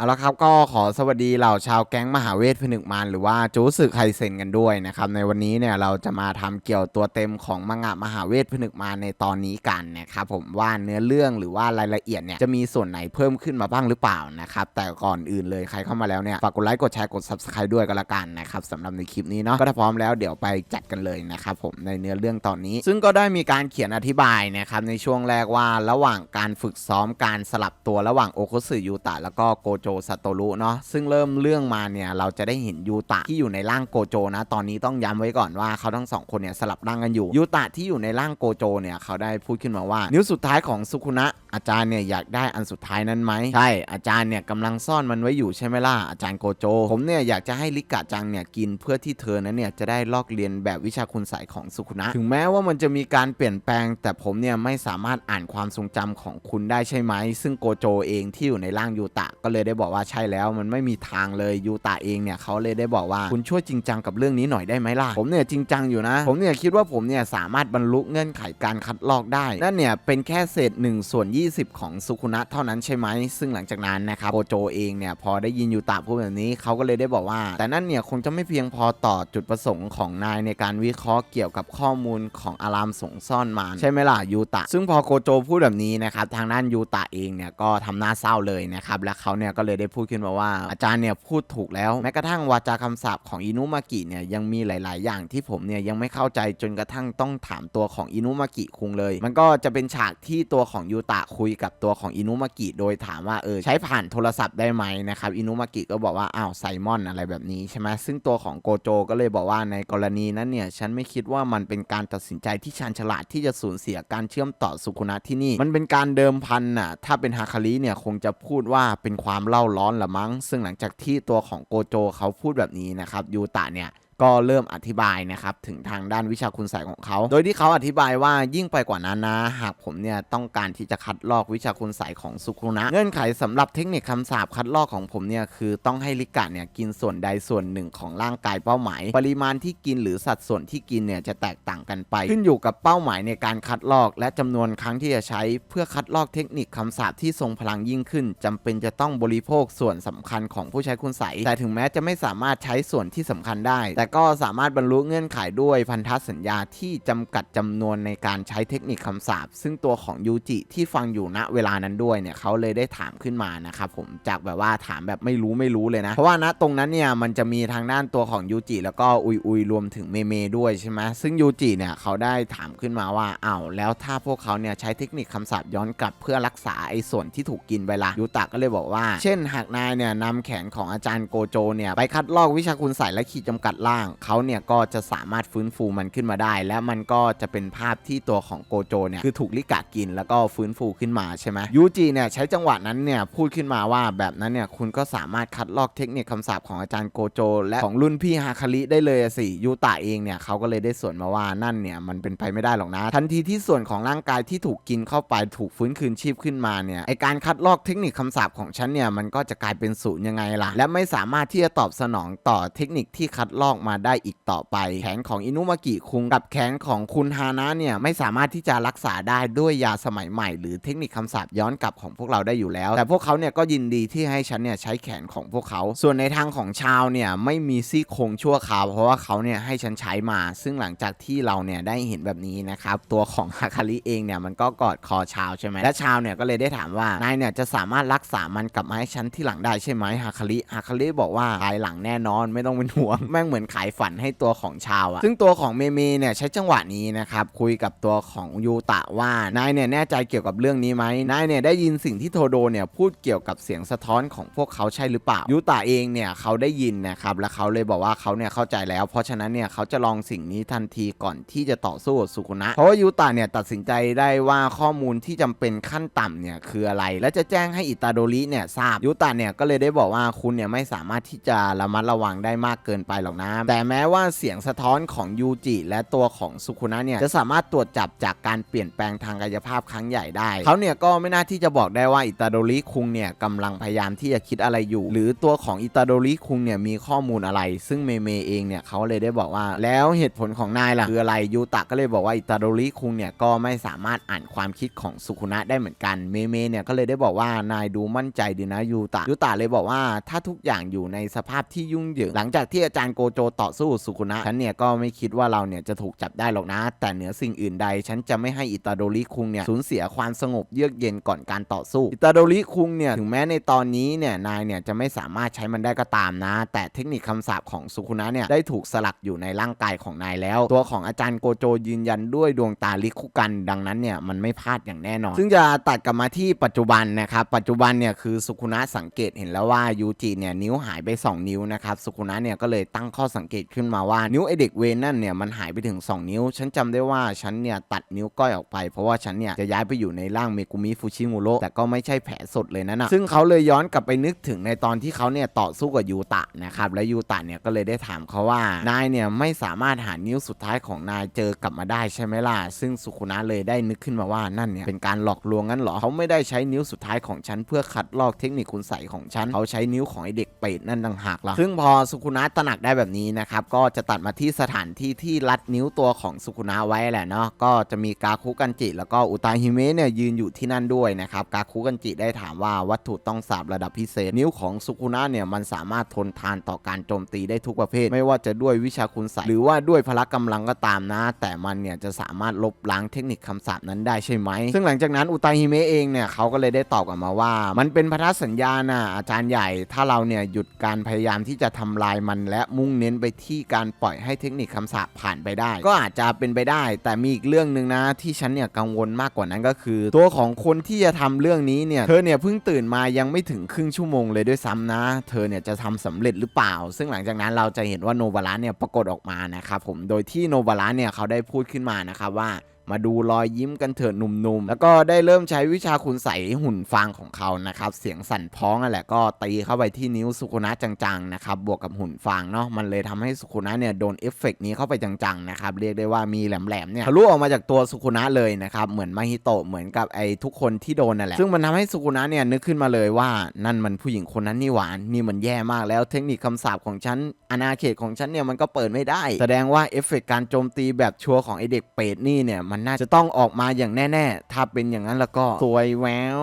เอาละครับก็ขอสวัสดีเหล่าชาวแก๊งมหาเวทผนึกมารหรือว่าจูสึไคเซนกันด้วยนะครับในวันนี้เนี่ยเราจะมาทำเกี่ยวตัวเต็มของมังงะมหาเวทผนึกมารในตอนนี้กันนะครับผมว่าเนื้อเรื่องหรือว่ารายละเอียดเนี่ยจะมีส่วนไหนเพิ่มขึ้นมาบ้างหรือเปล่านะครับแต่ก่อนอื่นเลยใครเข้ามาแล้วเนี่ยฝากกดไลค์กดแชร์กด subscribe ด้วยก็แล้วกันนะครับสำหรับในคลิปนี้เนาะก็ถ้าพร้อมแล้วเดี๋ยวไปจัดกันเลยนะครับผมในเนื้อเรื่องตอนนี้ ซึ่งก็ได้มีการเขียนอธิบายนะครับในช่วงแรกว่าระหว่างการฝึกซ้อมการสลับตัวระหว่างโอโคสึยูตะแล้วก็โกโจซาโตรุเนาะซึ่งเริ่มเรื่องมาเนี่ยเราจะได้เห็นยูตะที่อยู่ในร่างโกโจนะ ตอนนี้ต้องย้ำไว้ก่อนว่าเขาทั้งสองคนเนี่ยสลับร่างกันอยู่ยูตะที่อยู่ในร่างโกโจเนี่ยเขาได้พูดขึ้นมาว่า นิ้วสุดท้ายของสุคุนะอาจารย์เนี่ยอยากได้อันสุดท้ายนั้นไหมใช่อาจารย์เนี่ยกำลังซ่อนมันไว้อยู่ใช่ไหมล่ะอาจารย์โกโจ ผมเนี่ยอยากจะให้ลิกะจังเนี่ยกินเพื่อที่เธอนั้นเนี่ยจะได้ลอกเรียนแบบวิชาคุณใสยของสุคุนะถึงแม้ว่ามันจะมีการเปลี่ยนแปลง แต่ผมเนี่ยไม่สามารถอ่านความทรงจำของคุณได้ใช่ไหมซึ่งโกโจเองที่อยู่ในร่างยูตะก็เลยได้บอกว่าใช่แล้วมันไม่มีทางเลยยูตะเองเนี่ยเขาเลยได้บอกว่าคุณช่วยจริงจังกับเรื่องนี้หน่อยได้ไหมล่ะผมเนี่ยจริงจังอยู่นะ ผมเนี่ยคิดว่าผมเนี่ยสามารถบรรลุเงื่อนไขการคัดลอกได้ นั่นเนี่ยเป็นแค่เศษ1ส่วน20 ของสุคุนะเท่านั้นใช่ไหมซึ่งหลังจากนั้นนะครับโกโจเองเนี่ยพอได้ยินยูตะพูดแบบนี้เขาก็เลยได้บอกว่า แต่นั่นเนี่ยคงจะไม่เพียงพอต่อจุดประสงค์ของนายในการวิเคราะห์เกี่ยวกับข้อมูลของอารามสงซ่อนมาใช่ไหมล่ะยูตะ ซึ่งพอโกโจพูดแบบนี้นะครับทางด้านยูตะเองเนี่ยก็ทำหน้าเศร้าเลยนะครับและเขาเนี่ยกก็เลยได้พูดขึ้นมาว่า อาจารย์เนี่ยพูดถูกแล้วแม้กระทั่งวาจาคำสาปของอินุมากิเนี่ยยังมีหลาย ๆ อย่างที่ผมเนี่ยยังไม่เข้าใจจนกระทั่งต้องถามตัวของอินุมากิคุงเลย มันก็จะเป็นฉากที่ตัวของยูตะคุยกับตัวของอินุมากิโดยถามว่าเออใช้ผ่านโทรศัพท์ได้ไหมนะครับอินุมากิก็บอกว่าอ้าวไซมอนอะไรแบบนี้ใช่ไหมซึ่งตัวของโกโจก็เลยบอกว่าในกรณีนั้นเนี่ยฉันไม่คิดว่ามันเป็นการตัดสินใจที่ชาญฉลาดที่จะสูญเสียการเชื่อมต่อสุขุนะที่นี่ มันเป็นการเดิมพันน่ะถ้าเป็นฮาคาริเนี่ยคงจะพูดว่าเป็นความเล่าร้อนละมั้ง ซึ่งหลังจากที่ตัวของโกโจเขาพูดแบบนี้นะครับยูตะเนี่ย ก็เริ่มอธิบายนะครับถึงทางด้านวิชาคุณใสของเขา โดยที่เขาอธิบายว่ายิ่งไปกว่านั้นนะ หากผมเนี่ยต้องการที่จะคัดลอกวิชาคุณใสของสุคุนะ เงื่อนไขสำหรับเทคนิคคำสาปคัดลอกของผมเนี่ยคือต้องให้ลิกะเนี่ยกินส่วนใดส่วนหนึ่งของร่างกายเป้าหมาย ปริมาณที่กินหรือสัดส่วนที่กินเนี่ยจะแตกต่างกันไป ขึ้นอยู่กับเป้าหมายในการคัดลอก และจำนวนครั้งที่จะใช้เพื่อคัดลอกเทคนิคคำสาปที่ทรงพลังยิ่งขึ้นจำเป็นจะต้องบริโภคส่วนสำคัญของผู้ใช้คุณใสแต่ถึงแม้จะไม่สามารถใช้ส่วนที่สำคัญได้ แต่ก็สามารถบรรลุเงื่อนไขด้วยพันธสัญญาที่จำกัดจำนวนในการใช้เทคนิคคำสาปซึ่งตัวของยูจิที่ฟังอยู่ณเวลานั้นด้วยเนี่ยเขาเลยได้ถามขึ้นมานะครับผมจากแบบว่าถามแบบไม่รู้ไม่รู้เลยนะ เพราะว่าณตรงนั้นเนี่ยมันจะมีทางด้านตัวของยูจิแล้วก็อุยอุยรวมถึงเมเมด้วยใช่ไหมซึ่งยูจิเนี่ยเขาได้ถามขึ้นมาว่าอ้าวแล้วถ้าพวกเขาเนี่ยใช้เทคนิคคำสาปย้อนกลับเพื่อรักษาไอ้ส่วนที่ถูกกินไปละยูตะก็เลยบอกว่า เช่น หากนายเนี่ยนำแขนของอาจารย์โกโจเนี่ยไปคัดลอกวิชาคุณใส่และขีดจำกัดล่าง เขาเนี่ยก็จะสามารถฟื้นฟูมันขึ้นมาได้ และมันก็จะเป็นภาพที่ตัวของโกโจเนี่ยคือถูกลิกากินแล้วก็ฟื้นฟูขึ้นมาใช่ไหมยูจิเนี่ยใช้จังหวะนั้นเนี่ยพูดขึ้นมาว่าแบบนั้นเนี่ยคุณก็สามารถคัดลอกเทคนิคคำสาปของอาจารย์โกโจ และของรุ่นพี่ฮาคาริได้เลยสิยูตะเองเนี่ยเขาก็เลยได้ส่วนมาว่านั่นเนี่ยมันเป็นไปไม่ได้หรอกนะ ทันทีที่ส่วนของร่างกายที่ถูกกินเข้าไปถูกฟื้นคืนชีพขึ้นมาเนี่ยไอการคัดลอกเทคนิคคำสาปของฉันเนี่ยมันก็จะกลายเป็นศูนย์ยังไงล่ะ และไม่สามารถที่จะตอบสนองต่อเทคนิคที่คัดลอกมาได้อีกต่อไป แขนของอินุมากิคุงกับแขนของคุณฮานะเนี่ยไม่สามารถที่จะรักษาได้ด้วยยาสมัยใหม่ หรือเทคนิคคำสาปย้อนกลับของพวกเราได้อยู่แล้ว แต่พวกเขาเนี่ยก็ยินดีที่ให้ฉันเนี่ยใช้แขนของพวกเขา ส่วนในทางของชาวเนี่ยไม่มีซี่โครงชั่วคราว เพราะว่าเขาเนี่ยให้ฉันใช้มา ซึ่งหลังจากที่เราเนี่ยได้เห็นแบบนี้นะครับตัวของฮาคาริเองเนี่ยมันก็กอดคอชาวใช่ไหมและชาวเนี่ยก็เลยได้ถามว่านายเนี่ยจะสามารถรักษามันกลับมาให้ฉันที่หลังได้ใช่ไหมฮาคาริฮาคาริบอกว่าภายหลังแน่นอนไม่ต้องเป็นห่วงแม่งเหมือนขายฝันให้ตัวของชาวอะซึ่งตัวของเมเมเนี่ยใช้จังหวะนี้นะครับคุยกับตัวของยูตะว่านายเนี่ยแน่ใจเกี่ยวกับเรื่องนี้ไหมนายเนี่ยได้ยินสิ่งที่โทโดเนี่ยพูดเกี่ยวกับเสียงสะท้อนของพวกเขาใช่หรือเปล่ายูตะเองเนี่ยเขาได้ยินนะครับและเขาเลยบอกว่าเขาเนี่ยเข้าใจแล้ว เพราะฉะนั้นเนี่ยเขาจะลองสิ่งนี้ทันทีก่อนที่จะต่อสู้กับสุคุนะเพราะว่ายูตะเนี่ยตัดสินใจได้ว่าข้อมูลที่จำเป็นขั้นต่ำเนี่ยคืออะไร และจะแจ้งให้อิตาโดริเนี่ยทราบยูตะเนี่ยก็เลยได้บอกว่าคุณเนี่ยไม่สามารถที่จะระมัดระวังได้มากเกินไปหรอกนะแต่แม้ว่าเสียงสะท้อนของยูจิและตัวของสุคุนะเนี่ยจะสามารถตรวจจับจากการเปลี่ยนแปลงทางกายภาพครั้งใหญ่ได้ เขาเนี่ยก็ไม่น่าที่จะบอกได้ว่าอิตาโดริคุงเนี่ยกำลังพยายามที่จะคิดอะไรอยู่ หรือตัวของอิตาโดริคุงเนี่ยมีข้อมูลอะไร ซึ่งเมเมเองเนี่ยเขาเลยได้บอกว่า แล้วเหตุผลของนายล่ะคืออะไรยูตะก็เลยบอกว่าอิตาโดริคุงเนี่ยก็ไม่สามารถอ่านความคิดของสุคุนะได้เหมือนกันเมเมเนี่ยก็เลยได้บอกว่านายดูมั่นใจดีนะยูตะยูตะเลยบอกว่าถ้าทุกอย่างอยู่ในสภาพที่ยุ่งเหยิงหลังจากที่อาจารย์โกโจต่อสู้สุคุนะฉันเนี่ยก็ไม่คิดว่าเราเนี่ยจะถูกจับได้หรอกนะ แต่เหนือสิ่งอื่นใด ฉันจะไม่ให้อิตาโดริคุงเนี่ยสูญเสียความสงบเยือกเย็นก่อนการต่อสู้ อิตาโดริคุงเนี่ยถึงแม้ในตอนนี้เนี่ยนายเนี่ยจะไม่สามารถใช้มันได้ก็ตามนะ แต่เทคนิคคำสาปของสุคุนะเนี่ยได้ถูกสลักอยู่ในร่างกายของนายแล้ว ตัวของอาจารย์โกโจยืนยันด้วยดวงตาลิคุกัน ดังนั้นเนี่ยมันไม่พลาดอย่างแน่นอน ซึ่งจะตัดกลับมาที่ปัจจุบันนะครับปัจจุบันเนี่ยคือสุคุนะสังเกตเห็นแล้วว่ายูจิเนี่ยนิ้วหายไป 2 นิ้วนะครับสุคุนะเนี่ยก็เลยตั้งข้อสังังเกตขึ้นมาว่านิ้วไอเด็กเวนนั่นเนี่ยมันหายไปถึง 2 นิ้ว ฉันจำได้ว่าฉันเนี่ยตัดนิ้วก้อยออกไป เพราะว่าฉันเนี่ยจะย้ายไปอยู่ในร่างเมกุมิฟูชิมุโระแต่ก็ไม่ใช่แผลสดเลยนั่นะซึ่งเขาเลยย้อนกลับไปนึกถึงในตอนที่เขาเนี่ยต่อสู้กับยูตะนะครับและยูตะเนี่ยก็เลยได้ถามเขาว่านายเนี่ยไม่สามารถหานิ้วสุดท้ายของนายเจอกลับมาได้ใช่ไหมล่ะซึ่งสุคุนะเลยได้นึกขึ้นมาว่านั่นเนี่ยเป็นการหลอกลวงงั้นเหรอเขาไม่ได้ใช้นิ้วสุดท้ายของฉัน เพื่อคัดลอกเทคนิคคุณใสของฉันเขาใช้นิ้วของไอเด็กเป็ดนั่นต่างหากล่ะซึ่งพอสุคุนะตระหนักได้แบบนี้นะครับก็จะตัดมาที่สถานที่ที่รัดนิ้วตัวของสุคุนะไว้แหละเนาะก็จะมีกาคุกันจิ แล้วก็อุตาฮิเมะเนี่ยยืนอยู่ที่นั่นด้วยนะครับกาคุกันจิได้ถามว่าวัตถุต้องสาบระดับพิเศษ นิ้วของสุคุนะเนี่ยมันสามารถทนทานต่อการโจมตีได้ทุกประเภท ไม่ว่าจะด้วยวิชาคุณใสหรือว่าด้วยพละกำลังก็ตามนะ แต่มันเนี่ยจะสามารถลบล้างเทคนิคคำสาปนั้นได้ใช่ไหม ซึ่งหลังจากนั้นอุตาฮิเมะเองเนี่ยเขาก็เลยได้ตอบกลับมาว่า มันเป็นพันธสัญญาณนะอาจารย์ใหญ่ ถ้าเราเนี่ยหยุดการพยายามที่จะทำลายมันและมุ่งเน้นไปที่การปล่อยให้เทคนิคคำสาปผ่านไปได้ ก็อาจจะเป็นไปได้ แต่มีอีกเรื่องหนึ่งนะที่ฉันเนี่ยกังวลมากกว่านั้นก็คือ ตัวของคนที่จะทำเรื่องนี้เนี่ยเธอเนี่ยเพิ่งตื่นมายังไม่ถึงครึ่งชั่วโมงเลยด้วยซ้ำนะ เธอเนี่ยจะทำสำเร็จหรือเปล่า ซึ่งหลังจากนั้นเราจะเห็นว่าโนบาระเนี่ยปรากฏออกมานะครับผมโดยที่โนบาระเนี่ยเขาได้พูดขึ้นมานะครับว่า มาดูรอยยิ้มกันเถิดหนุ่มๆ แล้วก็ได้เริ่มใช้วิชาคุณใสหุ่นฟางของเขานะครับ เสียงสั่นพ้องนั่นแหละก็ตีเข้าไปที่นิ้วสุคุนะจังๆนะครับ บวกกับหุ่นฟางเนาะ มันเลยทำให้สุคุนะเนี่ยโดนเอฟเฟกต์นี้เข้าไปจังๆนะครับ เรียกได้ว่ามีแหลมๆเนี่ยทะลุออกมาจากตัวสุคุนะเลยนะครับ เหมือนมาฮิโตะ เหมือนกับไอ้ทุกคนที่โดนนั่นแหละ ซึ่งมันทำให้สุคุนะเนี่ยนึกขึ้นมาเลยว่านั่นมันผู้หญิงคนนั้นนี่หวาน นี่มันแย่มากแล้ว เทคนิคคำสาปของฉันอาณาเขตของฉันเนี่ยมันก็เปิดไม่ได้ แสดงว่าเอฟเฟกการโจมตีแบบชัวของไอเด็กเปรตนี่เนี่ยมันน่าจะต้องออกมาอย่างแน่ๆ ถ้าเป็นอย่างนั้นแล้วก็สวยแวว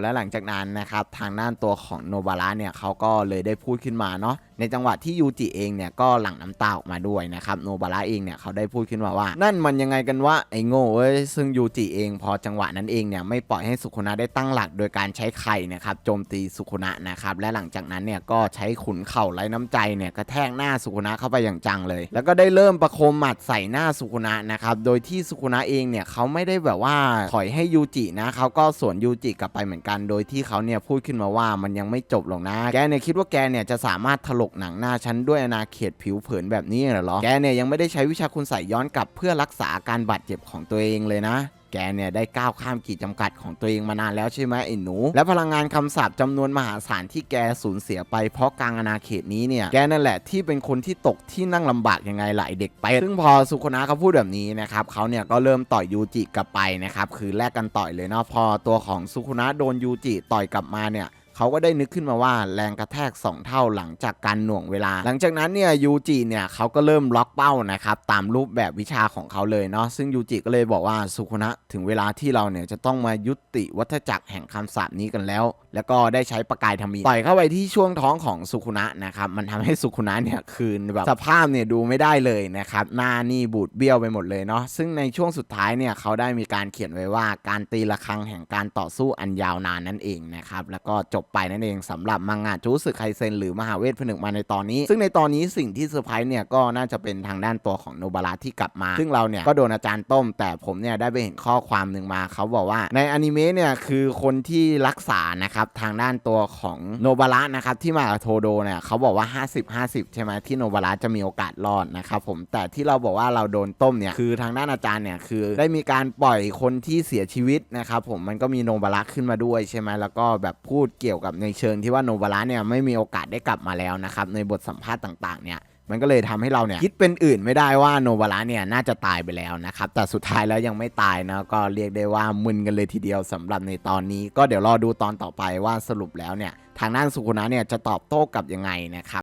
และหลังจากนั้นนะครับทางด้านตัวของโนบาระเนี่ยเขาก็เลยได้พูดขึ้นมาเนาะ ในจังหวะที่ยูจิเองเนี่ยก็หลั่งน้ำตาออกมาด้วยนะครับโนบาระเองเนี่ยเขาได้พูดขึ้นมาว่า นั่นมันยังไงกันวะไอ้โง่เอ้ยซึ่งยูจิเองพอจังหวะนั้นเองเนี่ยไม่ปล่อยให้สุคุนะได้ตั้งหลักโดยการใช้ไข่นะครับโจมตีสุคุนะนะครับและหลังจากนั้นเนี่ยก็ใช้ขุนเข่าไร้น้ำใจเนี่ยกระแทกหน้าสุคุนะเข้าไปอย่างจังเลย แล้วก็ได้เริ่มประโคมหมัดใส่หน้าสุคุนะนะครับโดยที่สุคุนะเองเนี่ยเขาไม่ได้แบบว่าถอยให้ยูจินะเขาก็สวนยูจิกลับไปเหมือนกัน โดยที่เขาเนี่ยพูดขึ้นมาว่ามันยังไม่จบหรอกนะแกเนี่ยคิดว่าแกเนี่ยจะสามารถถลกหนังหน้าฉันด้วยอาณาเขตผิวเผินแบบนี้เหรอ แกเนี่ยยังไม่ได้ใช้วิชาคุณใส่ย้อนกลับเพื่อรักษาการบาดเจ็บของตัวเองเลยนะแกเนี่ยได้ก้าวข้ามขีดจำกัดของตัวเองมานานแล้วใช่ไหมไอ้หนู และพลังงานคำสาปจำนวนมหาศาลที่แกสูญเสียไปเพราะกลางอาณาเขตนี้เนี่ย แกนั่นแหละที่เป็นคนที่ตกที่นั่งลำบากยังไงหลายเด็กไป ซึ่งพอสุคนะเขาพูดแบบนี้นะครับเขาเนี่ยก็เริ่มต่อยยูจิกลับไปนะครับ คือแลกกันต่อยเลยเนาะพอตัวของสุคนะโดนยูจิต่อยกลับมาเนี่ย เขาก็ได้นึกขึ้นมาว่าแรงกระแทก 2 เท่าหลังจากการหน่วงเวลา หลังจากนั้นเนี่ยยูจิเนี่ยเขาก็เริ่มล็อกเป้านะครับตามรูปแบบวิชาของเขาเลยเนาะซึ่งยูจิก็เลยบอกว่าสุคุนะถึงเวลาที่เราเนี่ยจะต้องมายุติวัฏจักรแห่งคำสาปนี้กันแล้ว แล้วก็ได้ใช้ประกายธรรมีต่อยเข้าไปที่ช่วงท้องของสุคุนะนะครับมันทำให้สุคุนะเนี่ยคืนแบบสภาพเนี่ยดูไม่ได้เลยนะครับหน้านี่บูดเบี้ยวไปหมดเลยเนาะซึ่งในช่วงสุดท้ายเนี่ยเขาได้มีการเขียนไว้ว่าการตีระฆังแห่งการต่อสู้อันยาวนานนั่นเองนะครับแล้วก็จบไปนั่นเองสำหรับมังงะจูสึไคเซนหรือมหาเวทผนึกมาในตอนนี้ ซึ่งในตอนนี้สิ่งที่เซอร์ไพรส์เนี่ยก็น่าจะเป็นทางด้านตัวของโนบาระที่กลับมา ซึ่งเราเนี่ยก็โดนอาจารย์ต้ม แต่ผมเนี่ยได้ไปเห็นข้อความหนึ่งมาเขาบอกว่าในอนิเมะเนี่ยคือคนที่รักษานะครับทางด้านตัวของโนบาระนะครับที่มากับโทโดเนี่ยเขาบอกว่า 50 50 ใช่ไหมที่โนบาระจะมีโอกาสรอดนะครับผมแต่ที่เราบอกว่าเราโดนต้มเนี่ยคือทางด้านอาจารย์เนี่ยคือได้มีการปล่อยคนที่เสียชีวิตนะครับผมมันก็มีโนบาระขึ้นมาด้วยใช่ไหมแล้วก็แบบพูดเกี่ยวกับในเชิงที่ว่าโนบาระเนี่ยไม่มีโอกาสได้กลับมาแล้วนะครับในบทสัมภาษณ์ต่างๆเนี่ยมันก็เลยทำให้เราเนี่ยคิดเป็นอื่นไม่ได้ว่าโนบาระเนี่ยน่าจะตายไปแล้วนะครับแต่สุดท้ายแล้วยังไม่ตายนะก็เรียกได้ว่ามึนกันเลยทีเดียวสำหรับในตอนนี้ ก็เดี๋ยวรอดูตอนต่อไปว่าสรุปแล้วเนี่ยทางด้านสุคุนะเนี่ยจะตอบโต้กลับยังไงนะครับ